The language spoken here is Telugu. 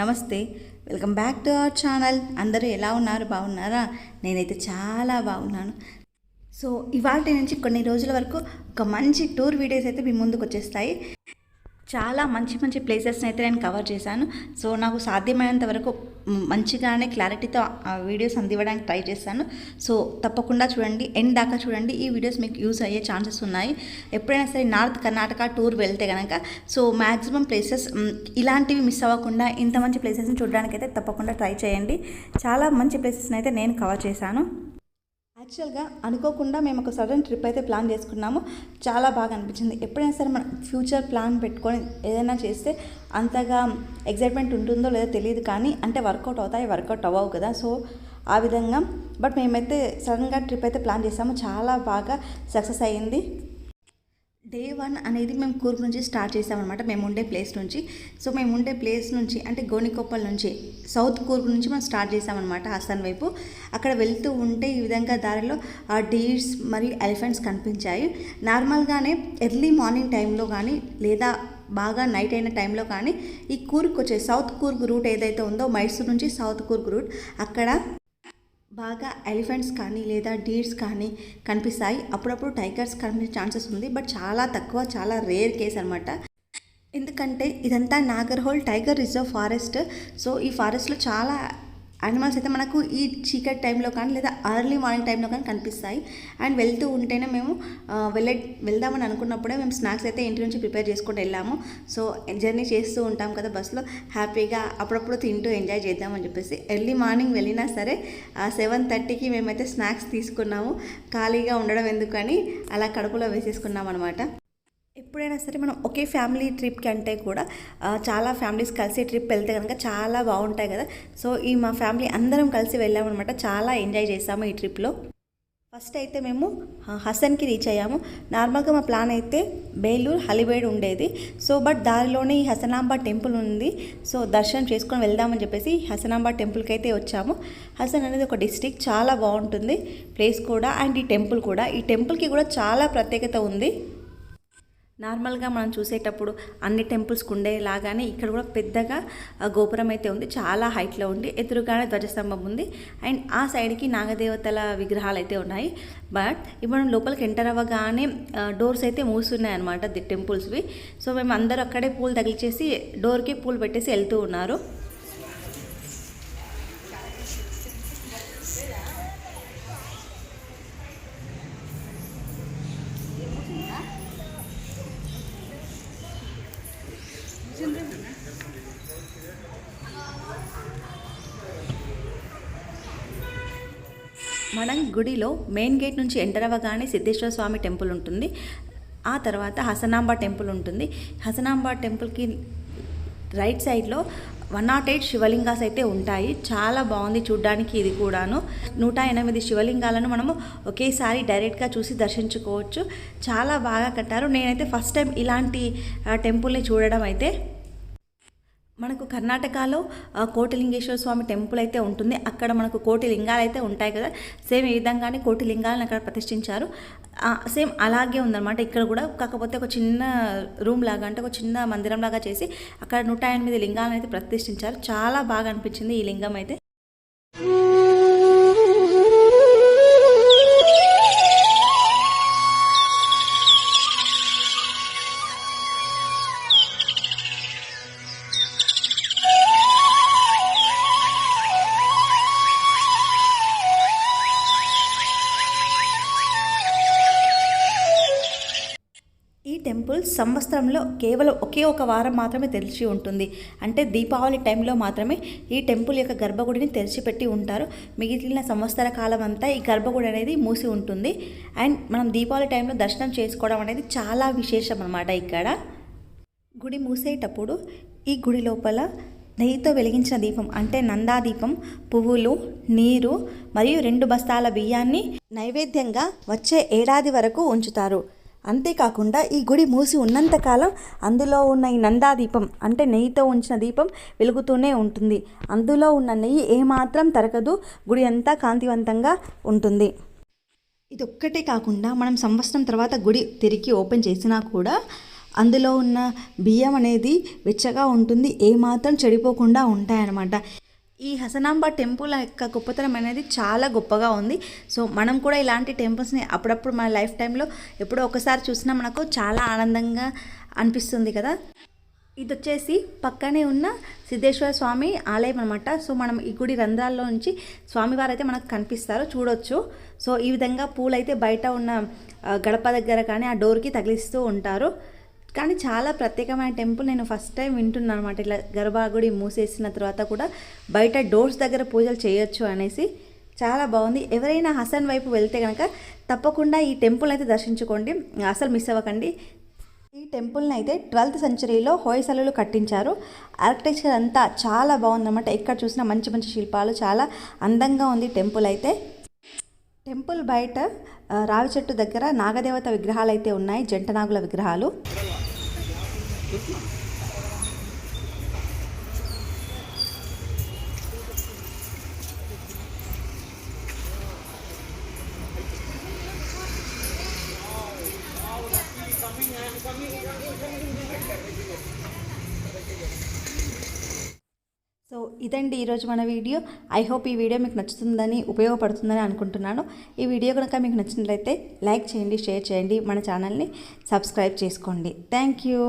నమస్తే welcome back to our channel. అందరూ ఎలా ఉన్నారు? బాగున్నారా? నేనైతే చాలా బాగున్నాను. సో ఇవాళ నుంచి కొన్ని రోజుల వరకు ఒక మంచి టూర్ వీడియోస్ అయితే మీ ముందుకు వచ్చేస్తాయి. చాలా మంచి మంచి ప్లేసెస్ని అయితే నేను కవర్ చేశాను. సో నాకు సాధ్యమైనంత వరకు మంచిగానే క్లారిటీతో వీడియోస్ అందివ్వడానికి ట్రై చేశాను. సో తప్పకుండా చూడండి. ఎండ్ దాకా చూడండి. ఈ వీడియోస్ మీకు యూస్ అయ్యే ఛాన్సెస్ ఉన్నాయి. ఎప్పుడైనా సరే నార్త్ కర్ణాటక టూర్ వెళ్తే కనుక సో మ్యాక్సిమం ప్లేసెస్ ఇలాంటివి మిస్ అవ్వకుండా ఇంత మంచి ప్లేసెస్ని చూడడానికి అయితే తప్పకుండా ట్రై చేయండి. చాలా మంచి ప్లేసెస్ని అయితే నేను కవర్ చేశాను. యాక్చువల్గా అనుకోకుండా మేము ఒక సడన్ ట్రిప్ అయితే ప్లాన్ చేసుకున్నాము. చాలా బాగా అనిపించింది. ఎప్పుడైనా సరే మనం ఫ్యూచర్ ప్లాన్ పెట్టుకొని ఏదైనా చేస్తే అంతగా ఎగ్జైట్మెంట్ ఉంటుందో లేదో తెలియదు కానీ అంటే వర్కౌట్ అవుతాయి వర్కౌట్ అవ్వవు కదా. సో ఆ విధంగా. బట్ మేమైతే సడన్గా ట్రిప్ అయితే ప్లాన్ చేసాము. చాలా బాగా సక్సెస్ అయ్యింది. డే వన్ అనేది మేము కూర్గ్ నుంచి స్టార్ట్ చేసామన్నమాట మేము ఉండే ప్లేస్ నుంచి. సో మేము ఉండే ప్లేస్ నుంచి అంటే గోనికొప్పల్ నుంచి సౌత్ కూర్గ్ నుంచి మనం స్టార్ట్ చేసామన్నమాట హసన్ వైపు. అక్కడ వెళ్తూ ఉంటే ఈ విధంగా దారిలో ఆ డీర్స్ మరియు ఎలిఫెంట్స్ కనిపించాయి. నార్మల్గానే ఎర్లీ మార్నింగ్ టైంలో కానీ లేదా బాగా నైట్ అయిన టైంలో కానీ ఈ కూర్గ్ వచ్చే సౌత్ కూర్గ్ రూట్ ఏదైతే ఉందో మైసూర్ నుంచి సౌత్ కూర్గ్ రూట్ అక్కడ బాగా ఎలిఫెంట్స్ కానీ లేదా డీర్స్ కానీ కనిపిస్తాయి. అప్పుడప్పుడు టైగర్స్ కనిపించే ఛాన్సెస్ ఉంది. బట్ చాలా తక్కువ చాలా రేర్ కేస్ అనమాట ఎందుకంటే ఇదంతా Nagarhole tiger reserve forest. So ఈ ఫారెస్ట్లో చాలా యానిమల్స్ అయితే మనకు ఈ చీకటి టైంలో కానీ లేదా అర్లీ మార్నింగ్ టైంలో కానీ కనిపిస్తాయి. అండ్ వెళ్తూ ఉంటేనే మేము వెళ్ళే వెళ్దామని అనుకున్నప్పుడే మేము స్నాక్స్ అయితే ఇంటి నుంచి ప్రిపేర్ చేసుకుంటూ వెళ్ళాము. సో జర్నీ చేస్తూ ఉంటాం కదా బస్సులో హ్యాపీగా అప్పుడప్పుడు తింటూ ఎంజాయ్ చేద్దామని చెప్పేసి ఎర్లీ మార్నింగ్ వెళ్ళినా సరే సెవెన్ థర్టీకి మేమైతే స్నాక్స్ తీసుకున్నాము. ఖాళీగా ఉండడం ఎందుకని అలా కడుపులో వేసేసుకున్నాం అనమాట ఎప్పుడైనా సరే మనం ఒకే ఫ్యామిలీ ట్రిప్కి అంటే కూడా చాలా ఫ్యామిలీస్ కలిసి ట్రిప్ వెళ్తే కనుక చాలా బాగుంటాయి కదా. సో ఈ మా ఫ్యామిలీ అందరం కలిసి వెళ్ళామన్నమాట. చాలా ఎంజాయ్ చేసాము ఈ ట్రిప్లో. ఫస్ట్ అయితే మేము హసన్కి రీచ్ అయ్యాము. నార్మల్గా మా ప్లాన్ అయితే బేలూరు హలిబేడ్ ఉండేది. సో బట్ దారిలోనే ఈ హసనాంబ టెంపుల్ ఉంది. సో దర్శనం చేసుకొని వెళ్దామని చెప్పేసి హసనాంబ టెంపుల్కి అయితే వచ్చాము. హసన్ అనేది ఒక డిస్టిక్ చాలా బాగుంటుంది ప్లేస్ కూడా అండ్ ఈ టెంపుల్ కూడా. ఈ టెంపుల్కి కూడా చాలా ప్రత్యేకత ఉంది. నార్మల్గా మనం చూసేటప్పుడు అన్ని టెంపుల్స్కి ఉండేలాగానే ఇక్కడ కూడా పెద్దగా గోపురం అయితే ఉంది. చాలా హైట్లో ఉంది. ఎదురుగానే ధ్వజస్తంభం ఉంది. అండ్ ఆ సైడ్కి నాగదేవతల విగ్రహాలు అయితే ఉన్నాయి. బట్ ఇప్పుడు మనం లోపలికి ఎంటర్ అవ్వగానే డోర్స్ అయితే మూస్తున్నాయి అనమాట ది టెంపుల్స్వి. సో మేము అందరూ అక్కడే పూలు తగిలిచేసి డోర్కి పూలు పెట్టేసి వెళ్తూ ఉన్నారు. మనం గుడిలో మెయిన్ గేట్ నుంచి ఎంటర్ అవ్వగానే సిద్ధేశ్వర స్వామి టెంపుల్ ఉంటుంది. ఆ తర్వాత హసనాంబ టెంపుల్ ఉంటుంది. హసనాంబ టెంపుల్కి రైట్ సైడ్లో వన్ నాట్ ఎయిట్ శివలింగాస్ అయితే ఉంటాయి. చాలా బాగుంది చూడ్డానికి ఇది కూడాను. నూట ఎనిమిది శివలింగాలను మనము ఒకేసారి డైరెక్ట్గా చూసి దర్శించుకోవచ్చు. చాలా బాగా కట్టారు. నేనైతే ఫస్ట్ టైం ఇలాంటి టెంపుల్ని చూడడం అయితే మనకు కర్ణాటకలో కోటిలింగేశ్వర స్వామి టెంపుల్ అయితే ఉంటుంది. అక్కడ మనకు కోటి లింగాలు అయితే ఉంటాయి కదా. సేమ్ ఈ విధంగానే కోటి లింగాలను అక్కడ ప్రతిష్ఠించారు. సేమ్ అలాగే ఉందన్నమాట. ఇక్కడ కూడా కాకపోతే ఒక చిన్న రూమ్ లాగా అంటే ఒక చిన్న మందిరం లాగా చేసి అక్కడ నూట ఎనిమిది లింగాలను అయితే ప్రతిష్ఠించారు. చాలా బాగా అనిపించింది ఈ లింగం అయితే. టెంపుల్ సంవత్సరంలో కేవలం ఒకే ఒక వారం మాత్రమే తెరిచి ఉంటుంది. అంటే దీపావళి టైంలో మాత్రమే ఈ టెంపుల్ యొక్క గర్భగుడిని తెరిచిపెట్టి ఉంటారు. మిగిలిన సంవత్సర కాలం అంతా ఈ గర్భగుడి అనేది మూసి ఉంటుంది. అండ్ మనం దీపావళి టైంలో దర్శనం చేసుకోవడం అనేది చాలా విశేషం అన్నమాట ఇక్కడ. గుడి మూసేటప్పుడు ఈ గుడి లోపల నెయ్యితో వెలిగించిన దీపం అంటే నందాదీపం పువ్వులు నీరు మరియు రెండు బస్తాల బియ్యాన్ని నైవేద్యంగా వచ్చే ఏడాది వరకు ఉంచుతారు. అంతేకాకుండా ఈ గుడి మూసి ఉన్నంతకాలం అందులో ఉన్న ఈ నందాదీపం అంటే నెయ్యితో ఉంచిన దీపం వెలుగుతూనే ఉంటుంది. అందులో ఉన్న నెయ్యి ఏమాత్రం తరగదు గుడి అంతా కాంతివంతంగా ఉంటుంది. ఇది ఒక్కటే కాకుండా మనం సంవత్సరం తర్వాత గుడి తిరిగి ఓపెన్ చేసినా కూడా అందులో ఉన్న బియ్యం అనేది వెచ్చగా ఉంటుంది ఏమాత్రం చెడిపోకుండా ఉంటాయన్నమాట. ఈ హసనాంబ టెంపుల్ యొక్క గొప్పతనం అనేది చాలా గొప్పగా ఉంది. సో మనం కూడా ఇలాంటి టెంపుల్స్ని అప్పుడప్పుడు మన లైఫ్ టైంలో ఎప్పుడో ఒకసారి చూసినా మనకు చాలా ఆనందంగా అనిపిస్తుంది కదా. ఇది వచ్చేసి పక్కనే ఉన్న సిద్ధేశ్వర స్వామి ఆలయం అనమాట సో మనం ఈ గుడి రంధ్రాల్లో నుంచి స్వామివారు అయితే మనకు కనిపిస్తారు చూడొచ్చు. సో ఈ విధంగా పూలైతే బయట ఉన్న గడప దగ్గర కానీ ఆ డోర్కి తగిలిస్తూ ఉంటారు. కానీ చాలా ప్రత్యేకమైన టెంపుల్ నేను ఫస్ట్ టైం వింటున్నాను అనమాట ఇట్లా గర్భగుడి మూసేసిన తర్వాత కూడా బయట డోర్స్ దగ్గర పూజలు చేయొచ్చు అనేసి చాలా బాగుంది. ఎవరైనా హసన్ వైపు వెళ్తే కనుక తప్పకుండా ఈ టెంపుల్ అయితే దర్శించుకోండి. అసలు మిస్ అవ్వకండి. ఈ టెంపుల్ని అయితే ట్వెల్త్ సెంచరీలో హోయసలులు కట్టించారు. ఆర్కిటెక్చర్ అంతా చాలా బాగుందన్నమాట ఎక్కడ చూసినా మంచి మంచి శిల్పాలు చాలా అందంగా ఉంది టెంపుల్ అయితే. టెంపుల్ బయట రావి చెట్టు దగ్గర నాగదేవత విగ్రహాలు అయితే ఉన్నాయి. జంటనాగుల విగ్రహాలు. సో ఇదండి ఈరోజు మన వీడియో. ఐ హోప్ ఈ వీడియో మీకు నచ్చుతుందని ఉపయోగపడుతుందని అనుకుంటున్నాను. ఈ వీడియో కనుక మీకు నచ్చినట్లయితే లైక్ చేయండి షేర్ చేయండి. మన ఛానల్ని సబ్స్క్రైబ్ చేసుకోండి. Thank you